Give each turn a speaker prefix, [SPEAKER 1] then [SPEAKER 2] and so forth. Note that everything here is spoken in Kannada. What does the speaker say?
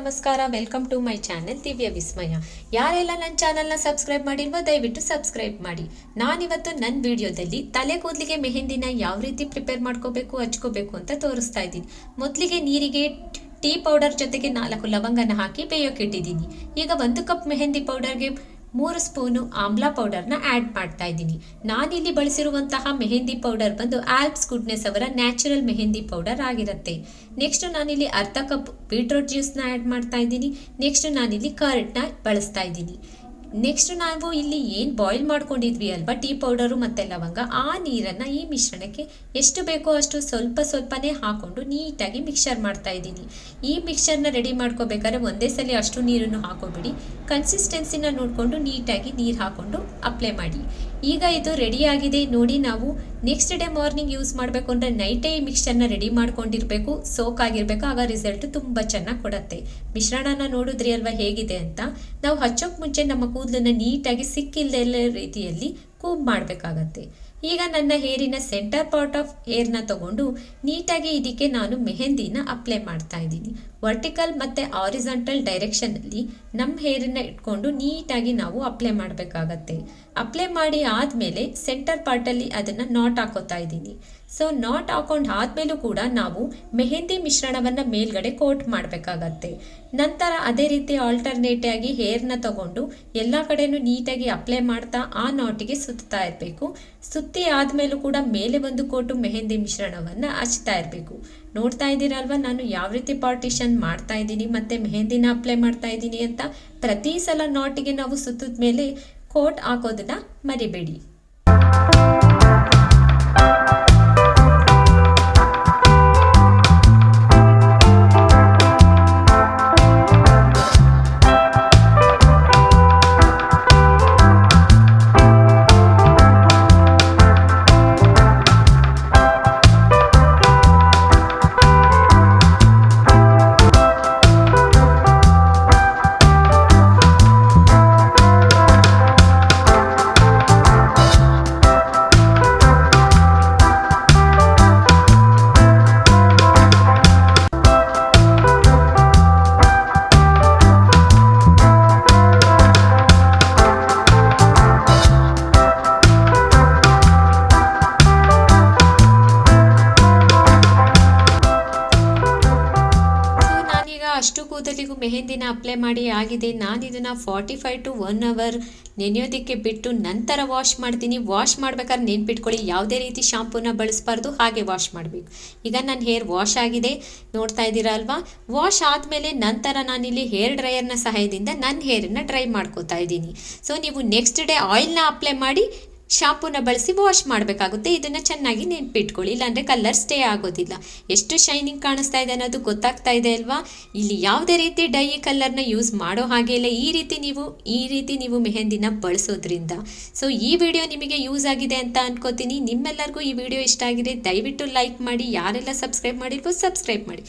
[SPEAKER 1] ನಮಸ್ಕಾರ ವೆಲ್ಕಮ್ ಟು ಮೈ ಚಾನೆಲ್ ದಿವ್ಯ ವಿಸ್ಮಯ. ಯಾರೆಲ್ಲ ನನ್ನ ಚಾನೆಲ್ನ ಸಬ್ಸ್ಕ್ರೈಬ್ ಮಾಡಿಲ್ವೋ, ದಯವಿಟ್ಟು ಸಬ್ಸ್ಕ್ರೈಬ್ ಮಾಡಿ. ನಾನಿವತ್ತು ನನ್ನ ವಿಡಿಯೋದಲ್ಲಿ ತಲೆ ಕೂದಲಿಗೆ ಮೆಹಂದಿನ ಯಾವ ರೀತಿ ಪ್ರಿಪೇರ್ ಮಾಡ್ಕೋಬೇಕು, ಹಚ್ಕೋಬೇಕು ಅಂತ ತೋರಿಸ್ತಾ ಇದ್ದೀನಿ. ಮೊದಲಿಗೆ ನೀರಿಗೆ ಟೀ ಪೌಡರ್ ಜೊತೆಗೆ ನಾಲ್ಕು ಲವಂಗನ ಹಾಕಿ ಬೇಯೋಕೆ ಇಟ್ಟಿದ್ದೀನಿ. ಈಗ ಒಂದು ಕಪ್ ಮೆಹಂದಿ ಪೌಡರ್ಗೆ ಮೂರು ಸ್ಪೂನು ಆಮ್ಲ ಪೌಡರ್ನ ಆ್ಯಡ್ ಮಾಡ್ತಾ ಇದ್ದೀನಿ. ನಾನಿಲ್ಲಿ ಬಳಸಿರುವಂತಹ ಮೆಹೆಂದಿ ಪೌಡರ್ ಬಂದು ಆಲ್ಪ್ಸ್ ಗುಡ್ನೆಸ್ ಅವರ ನ್ಯಾಚುರಲ್ ಮೆಹೆಂದಿ ಪೌಡರ್ ಆಗಿರುತ್ತೆ. ನೆಕ್ಸ್ಟ್ ನಾನಿಲ್ಲಿ ಅರ್ಧ ಕಪ್ ಬೀಟ್ರೂಟ್ ಜ್ಯೂಸ್ನ ಆ್ಯಡ್ ಮಾಡ್ತಾ ಇದ್ದೀನಿ. ನೆಕ್ಸ್ಟ್ ನಾನಿಲ್ಲಿ ಕರ್ಡ್ನ ಬಳಸ್ತಾ ಇದ್ದೀನಿ. ನೆಕ್ಸ್ಟ್ ನಾವು ಇಲ್ಲಿ ಏನು ಬಾಯ್ಲ್ ಮಾಡ್ಕೊಂಡಿದ್ವಿ ಅಲ್ವಾ? ಟೀ ಪೌಡರು ಮತ್ತು ಲವಂಗ. ಆ ನೀರನ್ನು ಈ ಮಿಶ್ರಣಕ್ಕೆ ಎಷ್ಟು ಬೇಕೋ ಅಷ್ಟು ಸ್ವಲ್ಪ ಸ್ವಲ್ಪನೇ ಹಾಕ್ಕೊಂಡು ನೀಟಾಗಿ ಮಿಕ್ಸರ್ ಮಾಡ್ತಾ ಇದ್ದೀನಿ. ಈ ಮಿಕ್ಸರ್ನ ರೆಡಿ ಮಾಡ್ಕೋಬೇಕಾದ್ರೆ ಒಂದೇ ಸಲ ಅಷ್ಟು ನೀರನ್ನು ಹಾಕೋಬಿಡಿ. ಕನ್ಸಿಸ್ಟೆನ್ಸಿನ ನೋಡಿಕೊಂಡು ನೀಟಾಗಿ ನೀರು ಹಾಕ್ಕೊಂಡು ಅಪ್ಲೈ ಮಾಡಿ. ಈಗ ಇದು ರೆಡಿಯಾಗಿದೆ ನೋಡಿ ನಾವು ನೆಕ್ಸ್ಟ್ ಡೇ ಮಾರ್ನಿಂಗ್ ಯೂಸ್ ಮಾಡಬೇಕು ಅಂದರೆ ನೈಟೇ ಈ ಮಿಕ್ಸ್ಚರ್ನ ರೆಡಿ ಮಾಡ್ಕೊಂಡಿರಬೇಕು. ಸೋಕ್ ಆಗಿರಬೇಕು. ಆಗ ರಿಸಲ್ಟ್ ತುಂಬ ಚೆನ್ನಾಗಿ ಕೊಡುತ್ತೆ. ಮಿಶ್ರಣನ ನೋಡಿದ್ರಿ ಅಲ್ವಾ ಹೇಗಿದೆ ಅಂತ. ನಾವು ಹಚ್ಚೋಕೆ ಮುಂಚೆ ನಮ್ಮ ಕೂದಲನ್ನ ನೀಟಾಗಿ ಸಿಕ್ಕಿಲ್ಲದೆ ರೀತಿಯಲ್ಲಿ ಕೂಬ್ ಮಾಡಬೇಕಾಗತ್ತೆ. ಈಗ ನನ್ನ ಹೇರಿನ ಸೆಂಟರ್ ಪಾರ್ಟ್ ಆಫ್ ಹೇರ್ನ ತಗೊಂಡು ನೀಟಾಗಿ ಇದಕ್ಕೆ ನಾನು ಮೆಹಂದಿನ ಅಪ್ಲೈ ಮಾಡ್ತಾ ಇದ್ದೀನಿ. ವರ್ಟಿಕಲ್ ಮತ್ತು ಆರಿಸಂಟಲ್ ಡೈರೆಕ್ಷನಲ್ಲಿ ನಮ್ಮ ಹೇರನ್ನ ಇಟ್ಕೊಂಡು ನೀಟಾಗಿ ನಾವು ಅಪ್ಲೈ ಮಾಡಬೇಕಾಗತ್ತೆ. ಅಪ್ಲೈ ಮಾಡಿ ಆದಮೇಲೆ ಸೆಂಟರ್ ಪಾರ್ಟಲ್ಲಿ ಅದನ್ನು ನಾಟ್ ಹಾಕೋತಾ ಇದ್ದೀನಿ. ಸೊ ನಾಟ್ ಹಾಕೊಂಡು ಆದಮೇಲೂ ಕೂಡ ನಾವು ಮೆಹಂದಿ ಮಿಶ್ರಣವನ್ನು ಮೇಲ್ಗಡೆ ಕೋಟ್ ಮಾಡಬೇಕಾಗತ್ತೆ. ನಂತರ ಅದೇ ರೀತಿ ಆಲ್ಟರ್ನೇಟ್ ಆಗಿ ಹೇರ್ನ ತಗೊಂಡು ಎಲ್ಲ ಕಡೆನೂ ನೀಟಾಗಿ ಅಪ್ಲೈ ಮಾಡ್ತಾ ಆ ನಾಟಿಗೆ ಸುತ್ತಾ ಇರಬೇಕು. ಸುತ್ತಿ ಆದಮೇಲೂ ಕೂಡ ಮೇಲೆ ಒಂದು ಕೋಟು ಮೆಹಂದಿ ಮಿಶ್ರಣವನ್ನು ಹಚ್ತಾ ಇರಬೇಕು. ನೋಡ್ತಾ ಇದ್ದೀರಲ್ವ? ನಾನು ಯಾವ ರೀತಿ ಪಾರ್ಟಿಷನ್ ಮಾಡ್ತಾ ಇದ್ದೀನಿ, ಮತ್ತು ಮೆಹಂದಿನ ಅಪ್ಲೈ ಮಾಡ್ತಾ ಇದ್ದೀನಿ ಅಂತ ಪ್ರತಿ ಸಲ ನಾಟಿಗೆ ನಾವು ಸುತ್ತಿದ ಮೇಲೆ ಕೋಟ್ ಹಾಕೋದನ್ನ ಮರಿಬೇಡಿ. ಅಷ್ಟು ಕೂದಲಿಗೂ ಮೆಹಂದಿನ ಅಪ್ಲೈ ಮಾಡಿ ಆಗಿದೆ. ನಾನು ಇದನ್ನು forty five to one hour ನೆನೆಯೋದಕ್ಕೆ ಬಿಟ್ಟು ನಂತರ ವಾಶ್ ಮಾಡ್ತೀನಿ. ವಾಶ್ ಮಾಡ್ಬೇಕಾದ್ರೆ ನೆನ್ಪಿಟ್ಕೊಳ್ಳಿ. ಯಾವುದೇ ರೀತಿ ಶಾಂಪೂನ ಬಳಸಬಾರ್ದು, ಹಾಗೆ ವಾಶ್ ಮಾಡಬೇಕು. ಈಗ ನನ್ನ ಹೇರ್ ವಾಶ್ ಆಗಿದೆ. ನೋಡ್ತಾ ಇದ್ದೀರಾ ಅಲ್ವಾ? ವಾಶ್ ಆದಮೇಲೆ ನಂತರ ನಾನಿಲ್ಲಿ ಹೇರ್ ಡ್ರೈಯರ್ನ ಸಹಾಯದಿಂದ ನನ್ನ ಹೇರನ್ನು ಡ್ರೈ ಮಾಡ್ಕೋತಾ ಇದ್ದೀನಿ. ಸೊ ನೀವು ನೆಕ್ಸ್ಟ್ ಡೇ ಆಯಿಲ್ನ ಅಪ್ಲೈ ಮಾಡಿ ಶಾಂಪೂನ ಬಳಸಿ ವಾಶ್ ಮಾಡಬೇಕಾಗುತ್ತೆ. ಇದನ್ನು ಚೆನ್ನಾಗಿ ನೆನ್ಪಿಟ್ಕೊಳ್ಳಿ. ಇಲ್ಲಾಂದರೆ ಕಲರ್ ಸ್ಟೇ ಆಗೋದಿಲ್ಲ. ಎಷ್ಟು ಶೈನಿಂಗ್ ಕಾಣಿಸ್ತಾ ಇದೆ ಅನ್ನೋದು ಗೊತ್ತಾಗ್ತಾ ಇದೆ ಅಲ್ವಾ? ಇಲ್ಲಿ ಯಾವುದೇ ರೀತಿ ಡೈ ಕಲರ್ನ ಯೂಸ್ ಮಾಡೋ ಹಾಗೆ ಇಲ್ಲ. ಈ ರೀತಿ ನೀವು, ಈ ರೀತಿ ನೀವು ಮೆಹಂದಿನ ಬಳಸೋದ್ರಿಂದ. ಸೊ ಈ ವಿಡಿಯೋ ನಿಮಗೆ ಯೂಸ್ ಆಗಿದೆ ಅಂತ ಅನ್ಕೋತೀನಿ. ನಿಮ್ಮೆಲ್ಲರಿಗೂ ಈ ವಿಡಿಯೋ ಇಷ್ಟ ಆಗಿದೆ ದಯವಿಟ್ಟು ಲೈಕ್ ಮಾಡಿ. ಯಾರೆಲ್ಲ ಸಬ್ಸ್ಕ್ರೈಬ್ ಮಾಡಿಲ್ವೋ ಸಬ್ಸ್ಕ್ರೈಬ್ ಮಾಡಿ.